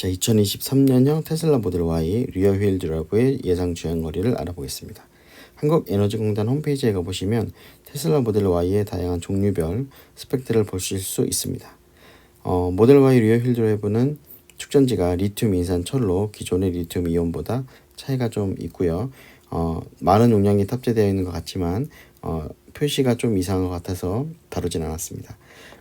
자, 2023년형 테슬라 모델 Y 리어 휠 드라이브의 예상 주행 거리를 알아보겠습니다. 한국에너지공단 홈페이지에 가보시면 테슬라 모델 Y의 다양한 종류별 스펙들을 보실 수 있습니다. 어, 모델 Y 리어 휠 드라이브는 축전지가 리튬 인산 철로 기존의 리튬 이온보다 차이가 좀 있고요. 어, 많은 용량이 탑재되어 있는 것 같지만 어, 표시가 좀 이상한 것 같아서 다루진 않았습니다.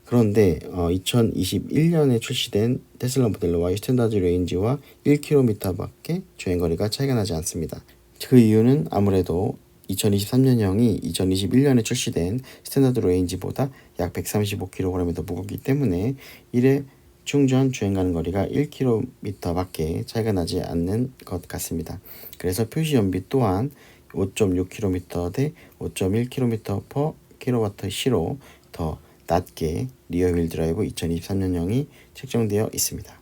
그런데 어, 2021년에 출시된 테슬라 모델 Y 스탠다드 레인지와 1km밖에 주행 거리가 차이가 나지 않습니다. 그 이유는 아무래도 2023년형이 2021년에 출시된 스탠다드 레인지보다 약 135kg이 더 무겁기 때문에 1회 충전 주행 가는 거리가 1km밖에 차이가 나지 않는 것 같습니다. 그래서 표시 연비 또한 5.6km 대 5.1km per kWh로 더 낮게 리어 휠 드라이브 2023년형이 책정되어 있습니다.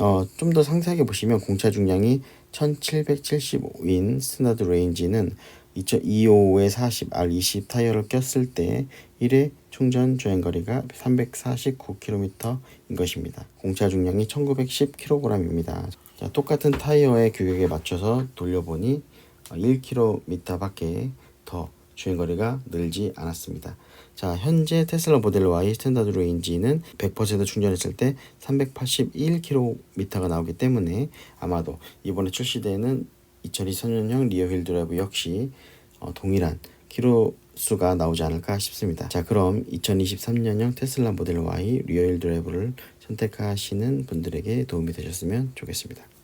어, 좀 더 상세하게 보시면 공차 중량이 1775인 스탠다드 레인지는 255에 40, R20 타이어를 꼈을 때 1회 충전 주행거리가 349km인 것입니다. 공차 중량이 1910kg입니다. 자, 똑같은 타이어의 규격에 맞춰서 돌려보니 1km밖에 더 주행거리가 늘지 않았습니다. 자, 현재 테슬라 모델 Y 스탠다드 레인지는 100% 충전했을 때 381km가 나오기 때문에 아마도 이번에 출시되는 2023년형 리어 휠 드라이브 역시 어, 동일한 키로 수가 나오지 않을까 싶습니다. 자, 그럼 2023년형 테슬라 모델 Y 리어 휠 드라이브를 선택하시는 분들에게 도움이 되셨으면 좋겠습니다.